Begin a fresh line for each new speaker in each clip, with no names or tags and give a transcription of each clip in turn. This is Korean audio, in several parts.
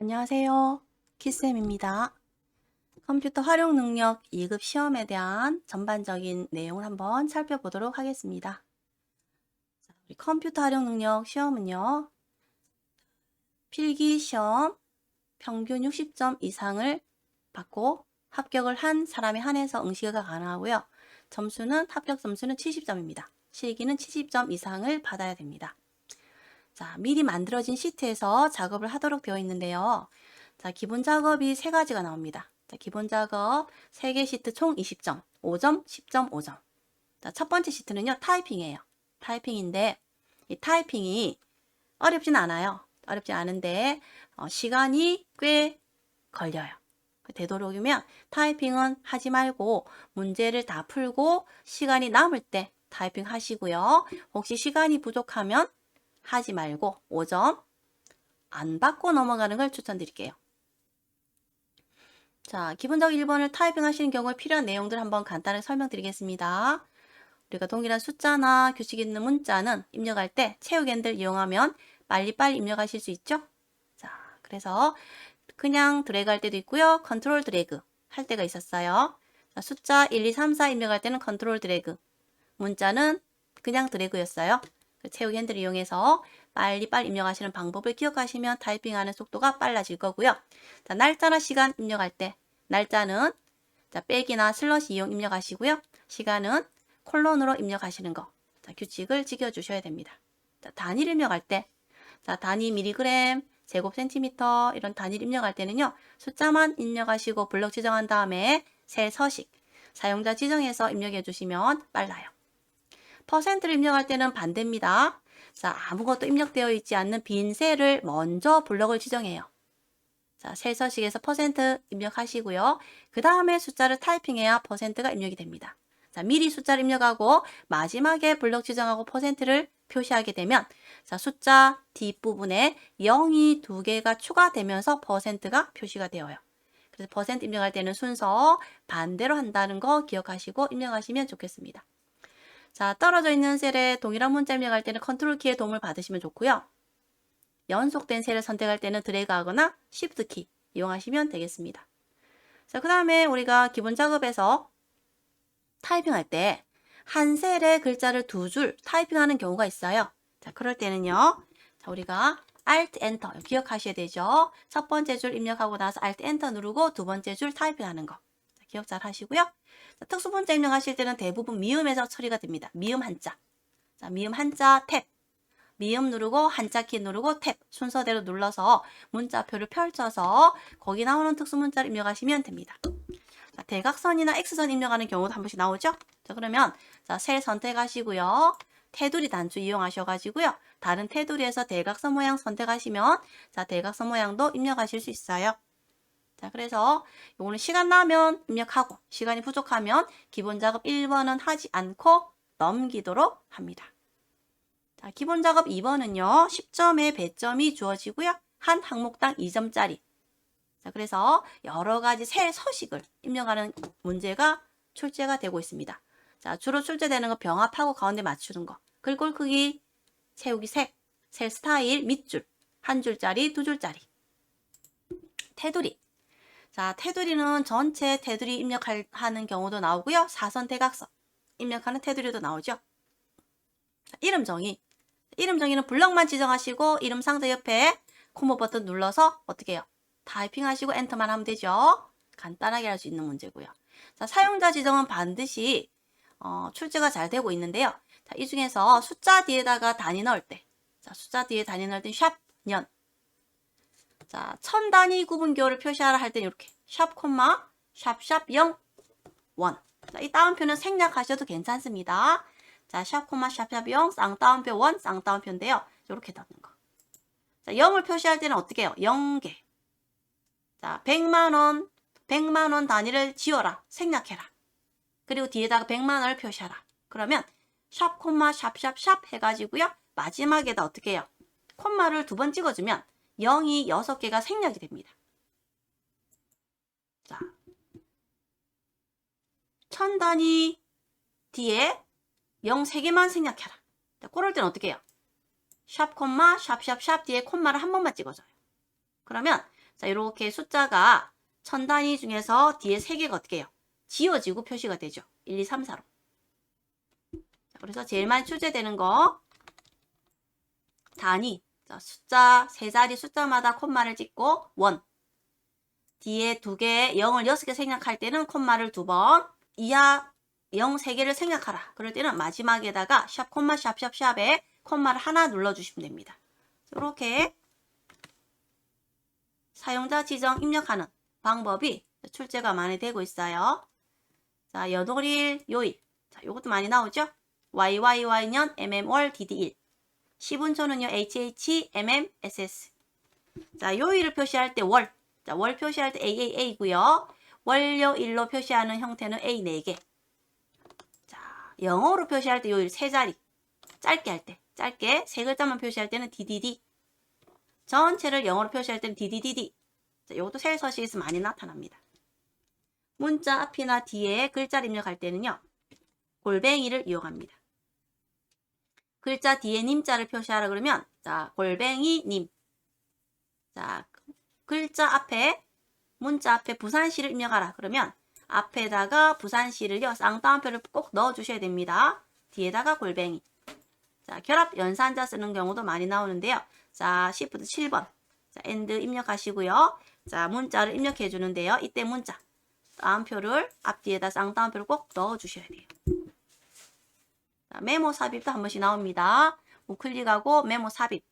안녕하세요. 키쌤입니다. 컴퓨터 활용 능력 2급 시험에 대한 전반적인 내용을 한번 살펴보도록 하겠습니다. 자, 우리 컴퓨터 활용 능력 시험은요. 필기 시험 평균 60점 이상을 받고 합격을 한 사람에 한해서 응시가 가능하고요. 점수는 합격 점수는 70점입니다. 실기는 70점 이상을 받아야 됩니다. 자, 미리 만들어진 시트에서 작업을 하도록 되어 있는데요. 자, 기본 작업이 세 가지가 나옵니다. 자, 기본 작업 3개 시트 총 20점, 5점, 10점, 5점. 자, 첫 번째 시트는요, 타이핑이에요. 타이핑인데, 이 타이핑이 어렵진 않아요. 어렵지 않은데, 어, 시간이 꽤 걸려요. 되도록이면 타이핑은 하지 말고 문제를 다 풀고 시간이 남을 때 타이핑 하시고요. 혹시 시간이 부족하면 하지 말고 5점 안 받고 넘어가는 걸 추천드릴게요. 자, 기본적 1번을 타이핑 하시는 경우에 필요한 내용들 한번 간단하게 설명드리겠습니다. 우리가 동일한 숫자나 규칙 있는 문자는 입력할 때 채우기엔들 이용하면 빨리빨리 입력하실 수 있죠? 자, 그래서 그냥 드래그 할 때도 있고요. 컨트롤 드래그 할 때가 있었어요. 자, 숫자 1, 2, 3, 4 입력할 때는 컨트롤 드래그 문자는 그냥 드래그였어요. 그 채우기 핸들을 이용해서 빨리빨리 입력하시는 방법을 기억하시면 타이핑하는 속도가 빨라질 거고요. 자, 날짜나 시간 입력할 때 날짜는 자, 빼기나 슬러시 이용 입력하시고요. 시간은 콜론으로 입력하시는 거. 자, 규칙을 지켜주셔야 됩니다. 자, 단일 입력할 때 자, 단위 미리그램, 제곱 센티미터 이런 단일 입력할 때는요. 숫자만 입력하시고 블럭 지정한 다음에 셀 서식 사용자 지정해서 입력해 주시면 빨라요. 퍼센트를 입력할 때는 반대입니다. 자, 아무것도 입력되어 있지 않는 빈 셀을 먼저 블럭을 지정해요. 자, 셀 서식에서 퍼센트 입력하시고요. 그 다음에 숫자를 타이핑해야 퍼센트가 입력이 됩니다. 자, 미리 숫자를 입력하고 마지막에 블럭 지정하고 퍼센트를 표시하게 되면 자, 숫자 뒷부분에 0이 두 개가 추가되면서 퍼센트가 표시가 되어요. 그래서 퍼센트 입력할 때는 순서 반대로 한다는 거 기억하시고 입력하시면 좋겠습니다. 자, 떨어져 있는 셀에 동일한 문자 입력할 때는 컨트롤 키의 도움을 받으시면 좋고요. 연속된 셀을 선택할 때는 드래그 하거나 쉬프트 키 이용하시면 되겠습니다. 자, 그 다음에 우리가 기본 작업에서 타이핑할 때 한 셀에 글자를 두 줄 타이핑하는 경우가 있어요. 자, 그럴 때는요. 자, 우리가 Alt Enter 기억하셔야 되죠. 첫 번째 줄 입력하고 나서 Alt Enter 누르고 두 번째 줄 타이핑하는 거. 자, 기억 잘 하시고요. 자, 특수 문자 입력하실 때는 대부분 미음에서 처리가 됩니다. 미음 한자. 자, 미음 한자 탭. 미음 누르고 한자 키 누르고 탭 순서대로 눌러서 문자표를 펼쳐서 거기 나오는 특수 문자를 입력하시면 됩니다. 자, 대각선이나 X선 입력하는 경우도 한 번씩 나오죠? 자, 그러면 자, 셀 선택하시고요. 테두리 단추 이용하셔가지고요. 다른 테두리에서 대각선 모양 선택하시면 자, 대각선 모양도 입력하실 수 있어요. 자, 그래서 요거는 시간 나면 입력하고 시간이 부족하면 기본 작업 1번은 하지 않고 넘기도록 합니다. 자, 기본 작업 2번은요. 10점의 배점이 주어지고요. 한 항목당 2점짜리. 자, 그래서 여러 가지 셀 서식을 입력하는 문제가 출제가 되고 있습니다. 자, 주로 출제되는 거 병합하고 가운데 맞추는 거. 글꼴 크기, 채우기 색, 셀 스타일, 밑줄, 한 줄짜리, 두 줄짜리. 테두리. 자, 테두리는 전체 테두리 입력하는 경우도 나오고요. 사선 대각선 입력하는 테두리도 나오죠. 자, 이름 정의. 이름 정의는 블럭만 지정하시고 이름 상자 옆에 코모 버튼 눌러서 어떻게 해요? 타이핑 하시고 엔터만 하면 되죠. 간단하게 할 수 있는 문제고요. 자, 사용자 지정은 반드시 어, 출제가 잘 되고 있는데요. 자, 이 중에서 숫자 뒤에다가 단위 넣을 때, 자, 숫자 뒤에 단위 넣을 때 샵, 년. 자, 천 단위 구분교를 표시하라 할 때는 이렇게 샵, 콤마, 샵, 샵, 0, 1. 자, 이 따옴표는 생략하셔도 괜찮습니다. 자, 샵, 콤마, 샵, 샵, 0, 쌍따옴표 1, 쌍따옴표인데요. 이렇게 넣는 거. 자, 0을 표시할 때는 어떻게 해요? 0개. 자, 100만원, 100만원 단위를 지워라. 생략해라. 그리고 뒤에다가 100만원을 표시하라. 그러면 샵, 콤마, 샵, 샵, 샵 해가지고요. 마지막에다 어떻게 해요? 콤마를 두 번 찍어주면 0이 6개가 생략이 됩니다. 자, 천 단위 뒤에 0 3개만 생략해라. 자, 그럴 땐 어떻게 해요? 샵, 콤마, 샵, 샵, 샵 뒤에 콤마를 한 번만 찍어줘요. 그러면 자, 이렇게 숫자가 천 단위 중에서 뒤에 세 개가 어떻게 해요? 지워지고 표시가 되죠. 1, 2, 3, 4로. 자, 그래서 제일 많이 출제되는 거 단위. 자, 숫자 세 자리 숫자마다 콤마를 찍고 원. 뒤에 두 개, 0을 여섯 개 생략할 때는 콤마를 두 번, 이하 0세 개를 생략하라. 그럴 때는 마지막에다가 샵 콤마 샵 샵 샵에 콤마를 하나 눌러주시면 됩니다. 이렇게 사용자 지정 입력하는 방법이 출제가 많이 되고 있어요. 자, 연월일, 요일. 자, 요것도 많이 나오죠? YYY년 MM월 DD1. 시분초는요, HH, MM, SS. 자, 요일을 표시할 때 월. 자, 월 표시할 때 AAA고요. 월요, 일로 표시하는 형태는 A 4개. 자, 영어로 표시할 때 요일 세 자리. 짧게 할 때. 짧게 세 글자만 표시할 때는 DDD. 전체를 영어로 표시할 때는 DDDD. 자, 이것도 셀 서식에서 많이 나타납니다. 문자 앞이나 뒤에 글자를 입력할 때는요. 골뱅이를 이용합니다. 글자 뒤에 님자를 표시하라 그러면 자, 골뱅이 님. 자, 글자 앞에 문자 앞에 부산시를 입력하라 그러면 앞에다가 부산시를요. 쌍따옴표를 꼭 넣어 주셔야 됩니다. 뒤에다가 골뱅이. 자, 결합 연산자 쓰는 경우도 많이 나오는데요. 자, Shift 7번. 자, end 입력하시고요. 자, 문자를 입력해 주는데요. 이때 문자. 따옴표를 앞뒤에다 쌍따옴표를 꼭 넣어 주셔야 돼요. 자, 메모 삽입도 한 번씩 나옵니다. 우클릭하고 메모 삽입.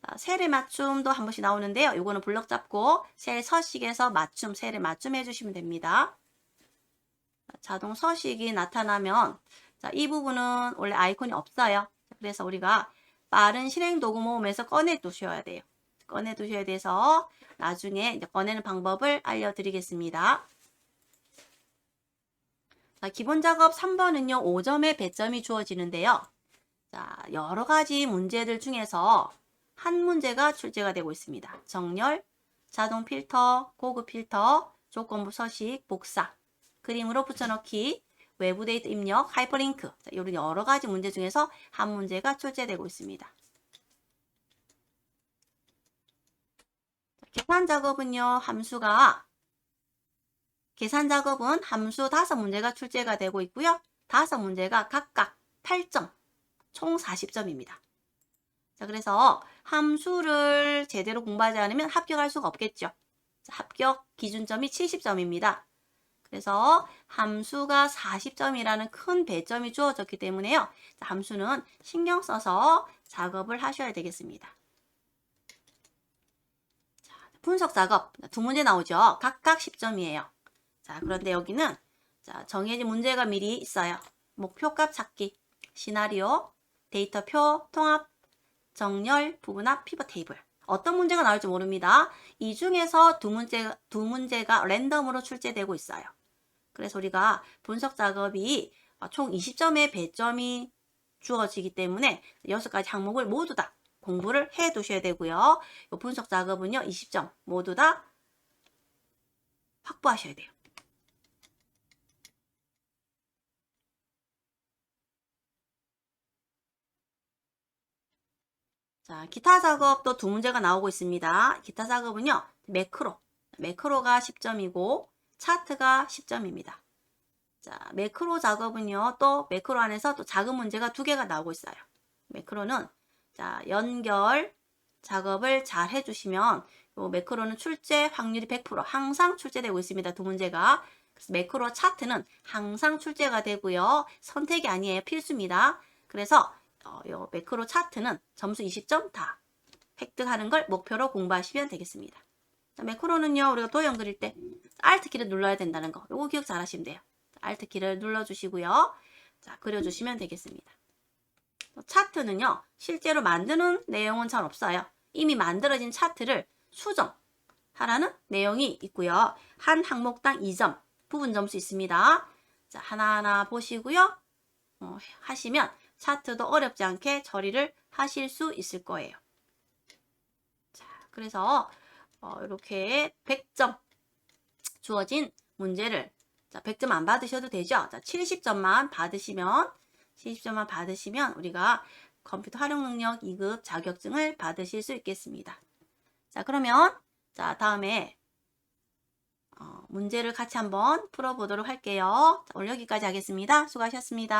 자, 셀의 맞춤도 한 번씩 나오는데요. 요거는 블럭 잡고 셀 서식에서 맞춤, 셀의 맞춤 해주시면 됩니다. 자, 자동 서식이 나타나면 자, 이 부분은 원래 아이콘이 없어요. 그래서 우리가 빠른 실행 도구 모음에서 꺼내 두셔야 돼요. 꺼내 두셔야 돼서 나중에 꺼내는 방법을 알려드리겠습니다. 자, 기본 작업 3번은요, 5점의 배점이 주어지는데요. 자, 여러 가지 문제들 중에서 한 문제가 출제가 되고 있습니다. 정렬, 자동 필터, 고급 필터, 조건부 서식, 복사, 그림으로 붙여넣기, 외부 데이터 입력, 하이퍼링크 자, 이런 여러 가지 문제 중에서 한 문제가 출제되고 있습니다. 계산 작업은요, 함수가 계산 작업은 함수 다섯 문제가 출제가 되고 있고요. 다섯 문제가 각각 8점, 총 40점입니다. 자, 그래서 함수를 제대로 공부하지 않으면 합격할 수가 없겠죠. 자, 합격 기준점이 70점입니다. 그래서 함수가 40점이라는 큰 배점이 주어졌기 때문에요. 자, 함수는 신경 써서 작업을 하셔야 되겠습니다. 자, 분석 작업 두 문제 나오죠. 각각 10점이에요. 자, 그런데 여기는 자, 정해진 문제가 미리 있어요. 목표값 찾기, 시나리오, 데이터표, 통합, 정렬, 부분합, 피벗 테이블. 어떤 문제가 나올지 모릅니다. 이 중에서 두 문제, 두 문제가 랜덤으로 출제되고 있어요. 그래서 우리가 분석 작업이 총 20점의 배점이 주어지기 때문에 6가지 항목을 모두 다 공부를 해 두셔야 되고요. 이 분석 작업은요, 20점 모두 다 확보하셔야 돼요. 자, 기타 작업도 두 문제가 나오고 있습니다. 기타 작업은요, 매크로. 매크로가 10점이고, 차트가 10점입니다. 자, 매크로 작업은요, 또 매크로 안에서 또 작은 문제가 두 개가 나오고 있어요. 매크로는, 자, 연결 작업을 잘 해주시면, 요 매크로는 출제 확률이 100% 항상 출제되고 있습니다. 두 문제가. 그래서 매크로 차트는 항상 출제가 되고요. 선택이 아니에요. 필수입니다. 그래서 어, 요 매크로 차트는 점수 20점 다 획득하는 걸 목표로 공부하시면 되겠습니다. 자, 매크로는요, 우리가 도형 그릴 때 Alt 키를 눌러야 된다는 거. 요거 기억 잘 하시면 돼요. Alt 키를 눌러주시고요. 자, 그려주시면 되겠습니다. 차트는요, 실제로 만드는 내용은 잘 없어요. 이미 만들어진 차트를 수정하라는 내용이 있고요. 한 항목당 2점, 부분 점수 있습니다. 자, 하나하나 보시고요. 어, 하시면 차트도 어렵지 않게 처리를 하실 수 있을 거예요. 자, 그래서 어, 이렇게 100점 주어진 문제를 자, 100점 안 받으셔도 되죠. 자, 70점만 받으시면 70점만 받으시면 우리가 컴퓨터 활용 능력 2급 자격증을 받으실 수 있겠습니다. 자, 자, 그러면 자, 다음에 어, 문제를 같이 한번 풀어보도록 할게요. 자, 오늘 여기까지 하겠습니다. 수고하셨습니다.